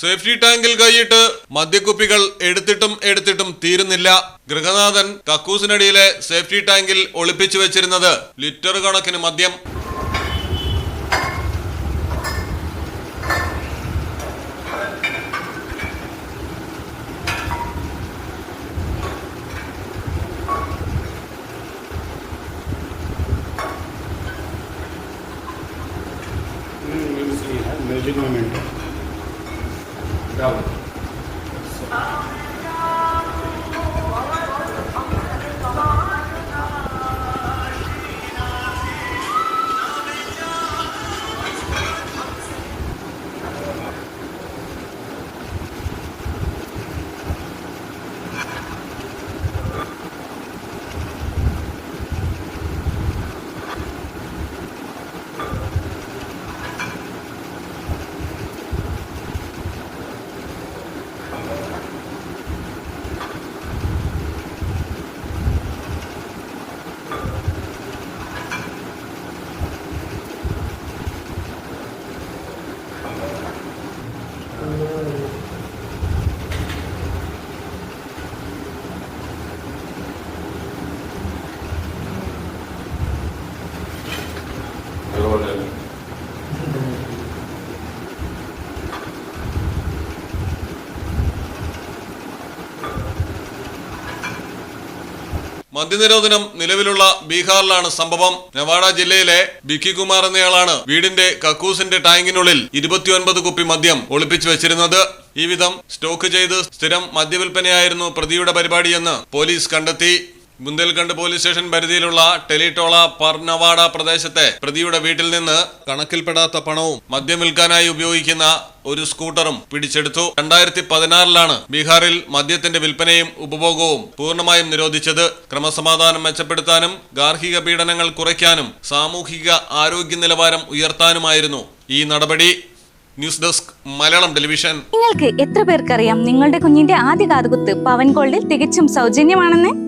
Safety ടാങ്കിൽ കൈയിട്ട് മദ്യക്കുപ്പികൾ എടുത്തിട്ടും എടുത്തിട്ടും തീരുന്നില്ല. ഗൃഹനാഥൻ കക്കൂസിനടിയിലെ സേഫ്റ്റി ടാങ്കിൽ ഒളിപ്പിച്ചു വെച്ചിരുന്നത് ലിറ്റർ കണക്കിന് മദ്യം. we'll see para outra. മദ്യനിരോധനം നിലവിലുള്ള ബീഹാറിലാണ് സംഭവം. നെവാഡ ജില്ലയിലെ ബിക്കി കുമാർ എന്നയാളാണ് വീടിന്റെ കക്കൂസിന്റെ ടാങ്കിനുള്ളിൽ ഇരുപത്തിയൊൻപത് കുപ്പി മദ്യം ഒളിപ്പിച്ചു വെച്ചിരുന്നത്. ഈ വിധം സ്റ്റോക്ക് ചെയ്ത് സ്ഥിരം മദ്യവിൽപ്പനയായിരുന്നു പ്രതിയുടെ പരിപാടിയെന്ന് പോലീസ് കണ്ടെത്തി. ബുന്ദേൽഖണ്ഡ് പോലീസ് സ്റ്റേഷൻ പരിധിയിലുള്ള ടെലിടോള പർനവാഡ പ്രദേശത്തെ പ്രതിയുടെ വീട്ടിൽ നിന്ന് കണക്കിൽപ്പെടാത്ത പണവും മദ്യം വിൽക്കാനായി ഉപയോഗിക്കുന്ന ഒരു സ്കൂട്ടറും പിടിച്ചെടുത്തു. രണ്ടായിരത്തി പതിനാറിലാണ് ബീഹാറിൽ മദ്യത്തിന്റെ വിൽപ്പനയും ഉപഭോഗവും പൂർണമായും നിരോധിച്ചത്. ക്രമസമാധാനം മെച്ചപ്പെടുത്താനും ഗാർഹിക പീഡനങ്ങൾ കുറയ്ക്കാനും സാമൂഹിക ആരോഗ്യ നിലവാരം ഉയർത്താനുമായിരുന്നു ഈ നടപടി. News desk Malayalam television. നിങ്ങൾക്ക് എത്ര പേർക്കറിയാം നിങ്ങളുടെ കുഞ്ഞിന്റെ ആദ്യ കാതുകുത്ത് പവൻ ഗോൾഡിൽ തികച്ചും സൗജന്യമാണെന്ന്?